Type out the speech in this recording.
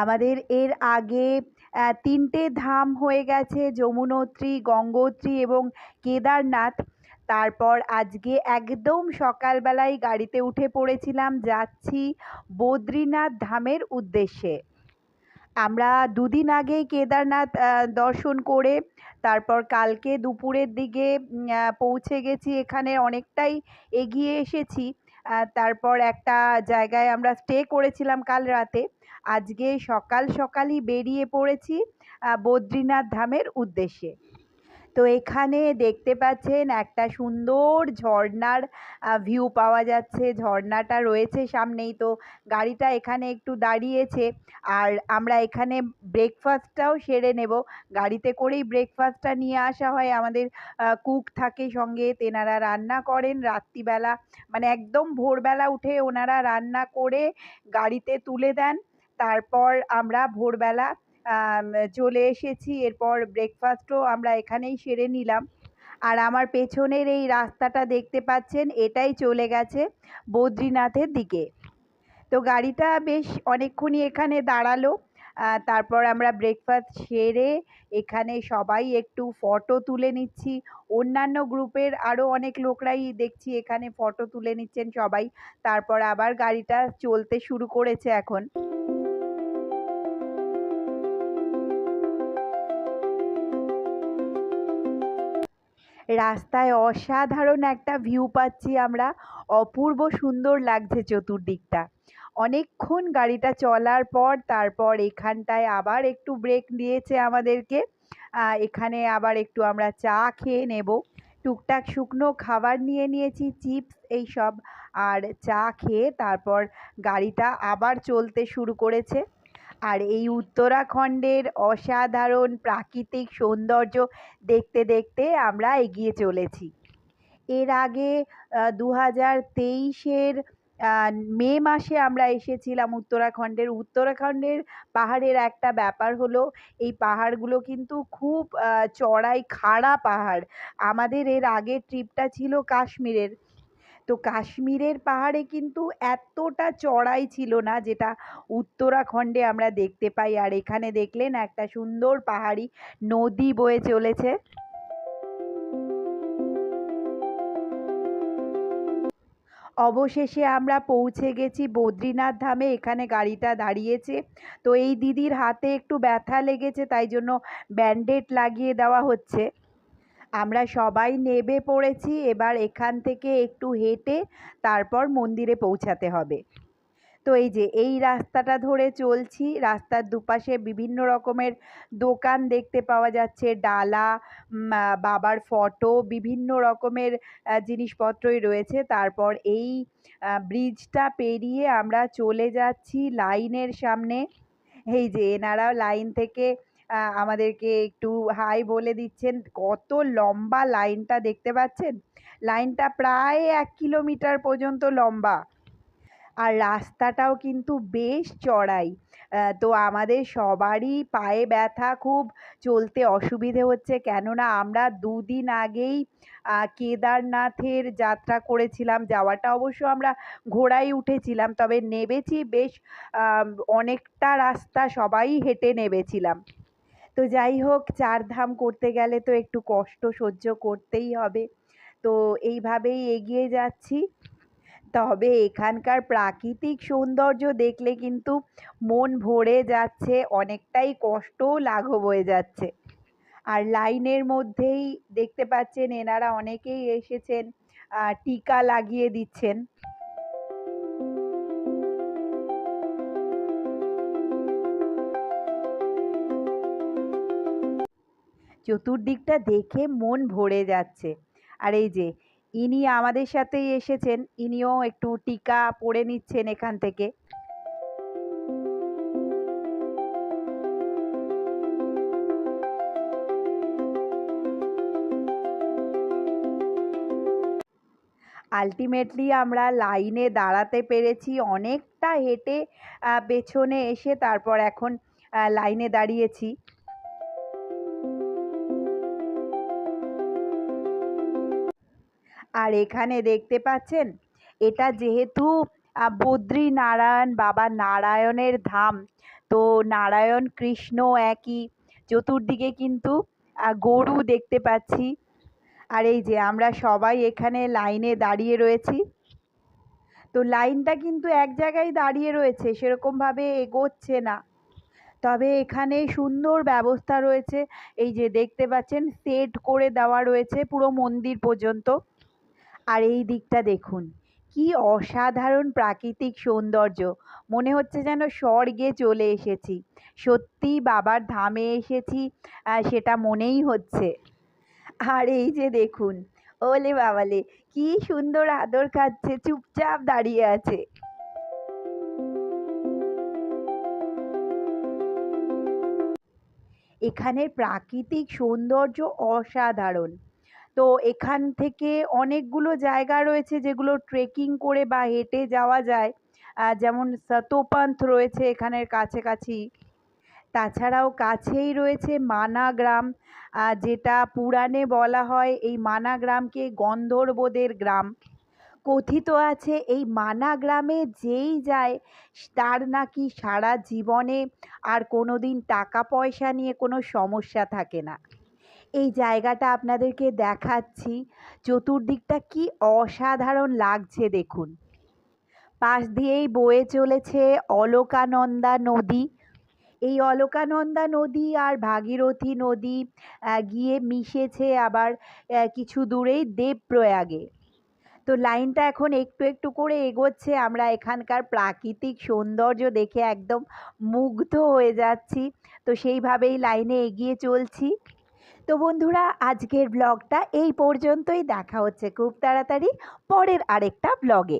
আমাদের এর আগে তিনটে ধাম হয়ে গেছে, যমুনোত্রী, গঙ্গোত্রী এবং কেদারনাথ। তারপর আজকে একদম সকালবেলায় গাড়িতে উঠে পড়েছিলাম, যাচ্ছি বদ্রীনাথ ধামের উদ্দেশ্যে। আমরা দুদিন আগেই কেদারনাথ দর্শন করে, তারপর কালকে দুপুরের দিকে পৌঁছে গেছি। এখানে অনেকটাই এগিয়ে এসেছি। তারপর একটা জায়গায় আমরা স্টে করেছিলাম কাল রাতে। আজকে সকাল সকালই বেরিয়ে পড়েছি বদ্রীনাথ ধামের উদ্দেশ্যে। তো এখানে দেখতে পাচ্ছেন একটা সুন্দর ঝর্ণার ভিউ পাওয়া যাচ্ছে। ঝর্ণাটা রয়েছে সামনেই, তো গাড়িটা এখানে একটু দাঁড়িয়েছে। আর আমরা এখানে ব্রেকফাস্টটাও সেরে নেব। গাড়িতে করেই ব্রেকফাস্টটা নিয়ে আসা হয়। আমাদের কুক থাকে সঙ্গে, তেনারা রান্না করেন রাত্রিবেলা। মানে একদম ভোরবেলা উঠে ওনারা রান্না করে গাড়িতে তুলে দেন। তারপর আমরা ভোরবেলা চলে এসেছি। এরপর ব্রেকফাস্টও আমরা এখানেই সেরে নিলাম। আর আমার পেছনের এই রাস্তাটা দেখতে পাচ্ছেন, এটাই চলে গেছে বদ্রীনাথের দিকে। তো গাড়িটা বেশ অনেকক্ষণই এখানে দাঁড়াল। তারপর আমরা ব্রেকফাস্ট সেরে এখানে সবাই একটু ফটো তুলে নিচ্ছি। অন্যান্য গ্রুপের আরও অনেক লোকরাই দেখছি এখানে ফটো তুলে নিচ্ছেন সবাই। তারপর আবার গাড়িটা চলতে শুরু করেছে এখন। রাস্তায় অসাধারণ একটা ভিউ পাচ্ছি আমরা। অপূর্ব সুন্দর লাগছে চতুর্দিকটা। অনেকক্ষণ গাড়িটা চলার পর তারপর এখানটায় আবার একটু ব্রেক দিয়েছে আমাদেরকে। এখানে আবার একটু আমরা চা খেয়ে নেব। টুকটাক শুকনো খাবার নিয়ে নিয়েছি, চিপস এইসব। আর চা খেয়ে তারপর গাড়িটা আবার চলতে শুরু করেছে। আর এই উত্তরাখণ্ডের অসাধারণ প্রাকৃতিক সৌন্দর্য দেখতে দেখতে আমরা এগিয়ে চলেছি। এর আগে দু হাজার তেইশের মে মাসে আমরা এসেছিলাম উত্তরাখণ্ডের। উত্তরাখণ্ডের পাহাড়ের একটা ব্যাপার হলো, এই পাহাড়গুলো কিন্তু খুব চড়াই খাড়া পাহাড়। আমাদের এর আগের ট্রিপটা ছিল কাশ্মীরের। তো কাশ্মীরের পাহাড়ে কিন্তু এতটা চড়াই ছিল না যেটা উত্তরাখণ্ডে আমরা দেখতে পাই। আর এখানে দেখলেন একটা সুন্দর পাহাড়ি নদী বয়ে চলেছে। অবশেষে আমরা পৌঁছে গেছি বদ্রীনাথ ধামে। এখানে গাড়িটা দাঁড়িয়েছে। তো এই দিদির হাতে একটু ব্যথা লেগেছে, তাই জন্য ব্যান্ডেড লাগিয়ে দেওয়া হচ্ছে। আমরা সবাই নেবে পড়েছি, এবার এখান থেকে একটু হেঁটে তারপর মন্দিরে পৌঁছাতে হবে। তো এই যে, এই রাস্তাটা ধরে চলছি, রাস্তার দুপাশে বিভিন্ন রকমের দোকান দেখতে পাওয়া যাচ্ছে, ডালা বাবার ফটো, বিভিন্ন রকমের জিনিসপত্রই রয়েছে। তারপর এই ব্রিজটা পেরিয়ে আমরা চলে যাচ্ছি লাইনের সামনে। এই যে এনারা লাইন থেকে আমাদেরকে একটু হাই বলে দিচ্ছেন। কত লম্বা লাইনটা দেখতে পাচ্ছেন? লাইনটা প্রায় এক কিলোমিটার পর্যন্ত লম্বা। আর রাস্তাটাও কিন্তু বেশ চড়াই। তো আমাদের সবারই পায়ে ব্যথা, খুব চলতে অসুবিধে হচ্ছে। কেননা আমরা দুদিন আগেই কেদারনাথের যাত্রা করেছিলাম। যাওয়াটা অবশ্য আমরা ঘোড়ায় উঠেছিলাম, তবে নেবেছি বেশ অনেকটা রাস্তা সবাই হেঁটে নেবেছিলাম তো যাই হোক, চার ধাম করতে গেলে তো একটু কষ্ট সহ্য করতেই হবে। তো এইভাবেই এগিয়ে যাচ্ছি। তবে এখানকার প্রাকৃতিক সৌন্দর্য দেখলে কিন্তু মন ভরে যাচ্ছে, অনেকটাই কষ্টও লাঘব হয়ে যাচ্ছে। আর লাইনের মধ্যেই দেখতে পাচ্ছেন, এনারা অনেকেই এসেছেন টিকা লাগিয়ে দিচ্ছেন। চতুর্দিকটা দেখে মন ভরে যাচ্ছে। আর এই যে, ইনি আমাদের সাথেই এসেছেন, ইনিও একটু টিকা পরে নিচ্ছেন এখান থেকে। আলটিমেটলি আমরা লাইনে দাঁড়াতে পেরেছি, অনেকটা হেঁটে পেছনে এসে তারপর এখন লাইনে দাঁড়িয়েছি। আর এখানে দেখতে পাচ্ছেন, এটা যেহেতু বদ্রী নারায়ণ বাবা নারায়ণের ধাম, তো নারায়ণ, কৃষ্ণ একই, চতুর্দিকে কিন্তু গরু দেখতে পাচ্ছি। আর এই যে আমরা সবাই এখানে লাইনে দাঁড়িয়ে রয়েছি। তো লাইনটা কিন্তু এক জায়গায় দাঁড়িয়ে রয়েছে, সেরকমভাবে এগোচ্ছে না। তবে এখানে সুন্দর ব্যবস্থা রয়েছে, এই যে দেখতে পাচ্ছেন সেট করে দেওয়া রয়েছে পুরো মন্দির পর্যন্ত। আর এই দিকটা দেখুন। কি অসাধারণ প্রাকৃতিক সৌন্দর্য। মনে হচ্ছে যেন স্বর্গে চলে এসেছি। সত্যি বাবার ধামে এসেছি সেটা মনেই হচ্ছে। আর এই যে দেখুন, ওলে বাবালে, কি সুন্দর আদর খাচ্ছে, চুপচাপ দাঁড়িয়ে আছে। এখানের প্রাকৃতিক সৌন্দর্য অসাধারণ। তো এখান থেকে অনেকগুলো জায়গা রয়েছে যেগুলো ট্রেকিং করে বা হেঁটে যাওয়া যায়। যেমন সতোপন্থ রয়েছে এখানের কাছাকাছি। তাছাড়াও কাছেই রয়েছে মানা গ্রাম যেটা পুরাণে বলা হয় এই মানা গ্রামকে গন্ধর্বদের গ্রাম। কথিত আছে এই মানা গ্রামে যেই যায়, তার নাকি সারা জীবনে আর কোনো দিন টাকা পয়সা নিয়ে কোনো সমস্যা থাকে না। এই জায়গাটা আপনাদেরকে দেখাচ্ছি। চতুর্দিকটা কি অসাধারণ লাগছে দেখুন। পাশ দিয়েই বয়ে চলেছে অলকানন্দা নদী। এই অলকানন্দা নদী আর ভাগীরথী নদী গিয়ে মিশেছে আবার কিছু দূরেই দেবপ্রয়াগে। তো লাইনটা এখন একটু একটু করে এগোচ্ছে, আমরা এখানকার প্রাকৃতিক সৌন্দর্য দেখে একদম মুগ্ধ হয়ে যাচ্ছি। তো সেইভাবেই লাইনে এগিয়ে চলছি। তো বন্ধুরা আজকের ব্লগটা এই পর্যন্তই। দেখা হচ্ছে খুব তাড়াতাড়ি পরের আরেকটা ব্লগে